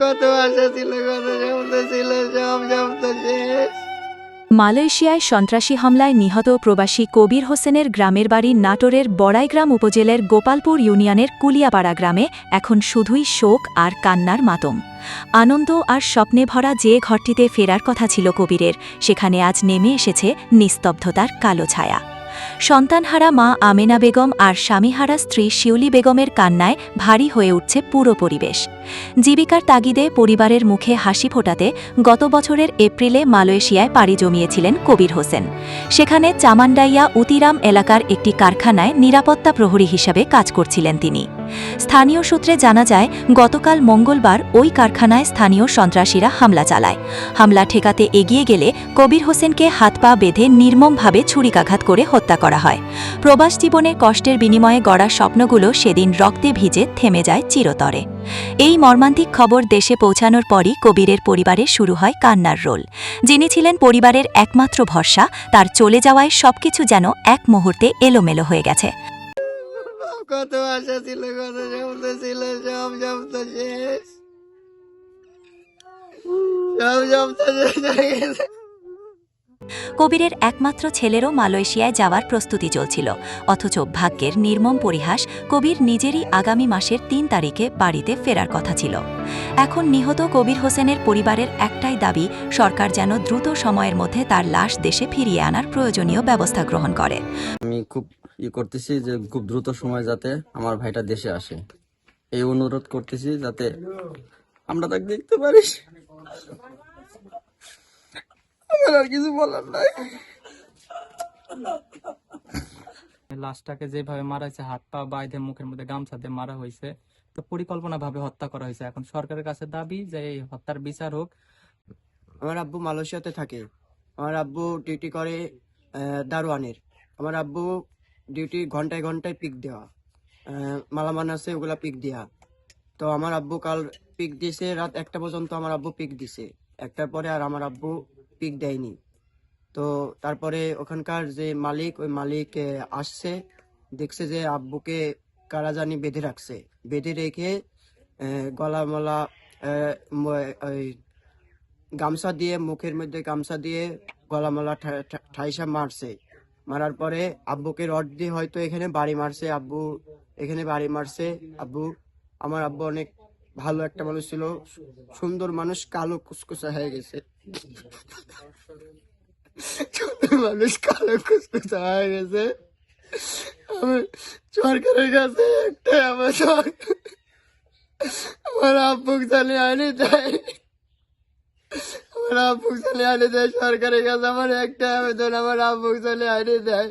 কত আশা ছিল, কত ছিল, সব শেষ। মালয়েশিয়ায় সন্ত্রাসী হামলায় নিহত প্রবাসী কবির হোসেনের গ্রামের বাড়ি নাটোরের বড়াইগ্রাম উপজেলার গোপালপুর ইউনিয়নের কুলিয়াপাড়া গ্রামে এখন শুধুই শোক আর কান্নার মাতম। আনন্দ আর স্বপ্নে ভরা যে ঘরটিতে ফেরার কথা ছিল কবিরের, সেখানে আজ নেমে এসেছে নিস্তব্ধতার কালো ছায়া। সন্তানহারা মা আমেনা বেগম আর স্বামীহারা স্ত্রী শিউলি বেগমের কান্নায় ভারী হয়ে উঠছে পুরো পরিবেশ। জীবিকার তাগিদে পরিবারের মুখে হাসি ফোটাতে গত বছরের এপ্রিলে মালয়েশিয়ায় পাড়ি জমিয়েছিলেন কবির হোসেন। সেখানে চামান্ডাইয়া উতিরাম এলাকার একটি কারখানায় নিরাপত্তা প্রহরী হিসাবে কাজ করছিলেন তিনি। স্থানীয় সূত্রে জানা যায়, গতকাল মঙ্গলবার ওই কারখানায় স্থানীয় সন্ত্রাসীরা হামলা চালায়। হামলা ঠেকাতে এগিয়ে গেলে কবির হোসেনকে হাত পা বেঁধে নির্মমভাবে ছুরিকাঘাত করে হত্যা করা হয়। প্রবাস জীবনে কষ্টের বিনিময়ে গড়া স্বপ্নগুলো সেদিন রক্তে ভিজে থেমে যায় চিরতরে। এই মর্মান্তিক খবর দেশে পৌঁছানোর পরই কবিরের পরিবারে শুরু হয় কান্নার রোল। যিনি ছিলেন পরিবারের একমাত্র ভরসা, তার চলে যাওয়ায় সবকিছু যেন এক মুহূর্তে এলোমেলো হয়ে গেছে। কত আশা ছিল কত স্বপ্ন ছিল সব স্বপ্ন শেষ। সব স্বপ্ন শেষ হয়ে গেছে। কবিরের একমাত্র ছেলেরও মালয়েশিয়ায় যাওয়ার প্রস্তুতি চলছিল। অথচ ভাগ্যের নির্মম পরিহাস কবির নিজেরই আগামী মাসের তিন তারিখে বাড়িতে ফেরার কথা ছিল। এখন নিহত কবির হোসেনের পরিবারের একটাই দাবি সরকার যেন দ্রুত সময়ের মধ্যে তার লাশ দেশে ফিরিয়ে আনার প্রয়োজনীয় ব্যবস্থা গ্রহণ করে। আমি খুব ই করতেছি যে খুব দ্রুত সময় যাতে আমার ভাইটা দেশে আসে। এই অনুরোধ করতেছি যাতে আমরা তাকে দেখতে পারি। আমার আর কিছু বলার নাই। লাশটাকে যেভাবে মারা হয়েছে হাত পা বাইধে মুখের মধ্যে গামছা দিয়ে মারা হয়েছে। তো পরিকল্পনা ভাবে হত্যা করা হয়েছে। এখন সরকারের কাছে দাবি যে এই হত্যার বিচার হোক। আমার আব্বু মালয়েশিয়াতে থাকে। আমার আব্বু ডিউটি করে আহ, দারোয়ানের। আমার আব্বু ডিউটি ঘন্টায় ঘন্টায় পিক দেওয়া। মালামাল আছে, ওগুলা পিক দেওয়া তো আমার আব্বু কাল পিক দিছে, রাত একটা পর্যন্ত আমার আব্বু পিক দিছে। একটার পরে আর আমার আব্বু পিক দেয়নি। তো তারপরে ওখানকার যে মালিক, ওই মালিক আসছে, দেখছে যে আব্বুকে কারা জানি বেঁধে রাখছে। বেঁধে রেখে গলা মলা ওই গামছা দিয়ে, মুখের মধ্যে গামছা দিয়ে গলামালা ঠাইসা মারছে। মারার পরে আব্বুকে রড দিয়ে হয়তো এখানে বাড়ি মারছে, আব্বু এখানে বাড়ি মারছে। আব্বু, আমার আব্বু অনেক ভালো একটা মানুষ ছিল, সুন্দর মানুষ, কালো কুসকুসা হয়ে গেছে। মানুষ, কালো কুসকুসা হয়ে গেছে। আমি সরকারের কাছে একটা আমার সরকার আমার আব্বু জানি আনি দেয় আমার আব্বু চলে আনে দেয় সরকারের কাছে আমার একটা আবেদন আমার আব্বু চলে আনে দেয়।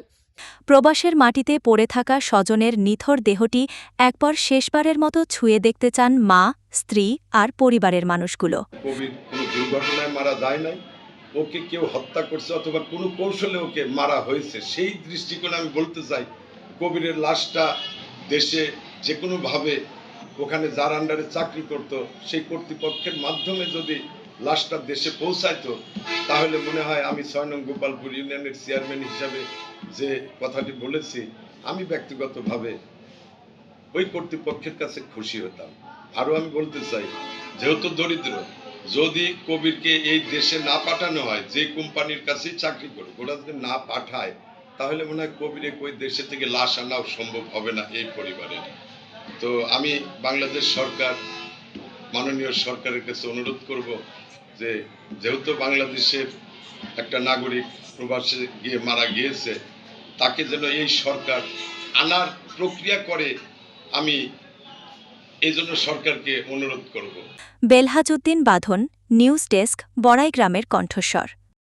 প্রবাসের মাটিতে পড়ে থাকা স্বজনের নিথর দেহটি একবার শেষবারের মতো ছুঁয়ে দেখতে চান মা স্ত্রী আর পরিবারের মানুষগুলো। কবির কোনো দুর্ঘটনায় মারা যায় নাই। ওকে কেউ হত্যা করছে অথবা কোনো কৌশলে ওকে মারা হয়েছে সেই দৃষ্টিকোণে আমি বলতে চাই কবিরের লাশটা দেশে যে কোনোভাবে ওখানে যার আন্ডারে চাকরি করত সেই কর্তৃপক্ষের মাধ্যমে যদি লাশটা দেশে পৌঁছাইতো, তাহলে মনে হয় আমি নং গোপালপুর ইউনিয়নের চেয়ারম্যান হিসাবে যে কথাটি বলেছি, আমি ব্যক্তিগতভাবে ওই কর্তৃপক্ষের কাছে খুশি হতাম। আরও আমি বলতে চাই, যেহেতু দরিদ্র, যদি কবিরকে এই দেশে না পাঠানো হয়, যে কোম্পানির কাছেই চাকরি করে ওরা যদি না পাঠায়, তাহলে মনে হয় কবিরে ওই দেশে থেকে লাশ আনাও সম্ভব হবে না এই পরিবারের তো আমি বাংলাদেশ সরকার, মাননীয় সরকারের কাছে অনুরোধ করব যে যেহেতু বাংলাদেশের একটা নাগরিক প্রবাসে গিয়ে মারা গিয়েছে, তাকে যেন এই সরকার আনার প্রক্রিয়া করে আমি এই জন্য সরকারকে অনুরোধ করব। বেলহাজউদ্দিন বাঁধন, নিউজ ডেস্ক, বড়াইগ্রামের কণ্ঠস্বর।